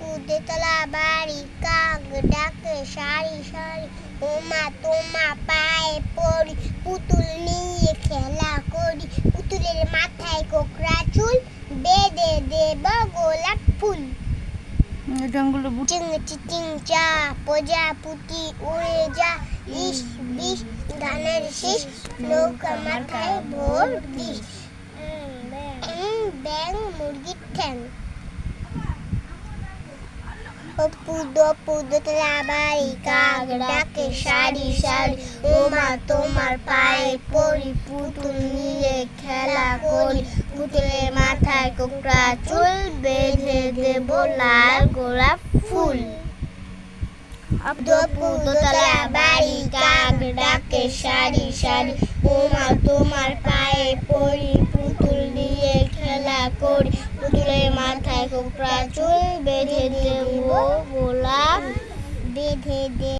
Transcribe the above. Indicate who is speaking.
Speaker 1: পুদেতলা বাড়ি কাক ডাকে সারি সারি ওমা তোমা পায়ে পড়ি পুতুল নিয়ে খেলা করি পুতুলের মাথায় কোকড়া চুল বেঁধে দেব গোলাপ ফুল। চিং চিটিং চা প্রজাপতি উড়ে যা ইস বিষ ধানের শীষ নৌকা মাথায় ভোর দিস ব্যাং মুরগির ঠ্যাং। পুদো পুদো তোলা বাড়ি সারি সারি ওমা, তোমার পায়ে পড়ি পুতুল নিয়ে খেলা করি। পুতুলের মাথায় কোকড়া চুল বেঁধে দেব লাল গোলাপ ফুল। দোতলা বাড়ি কাক ডাকে সারি সারি ওমা, তোমার পায়ে পড়ি পুতুল দিয়ে খেলা করি। পুতুলের মাথায় কোকড়া চুল বেঁধে দেব গোলাপ বেঁধে দে।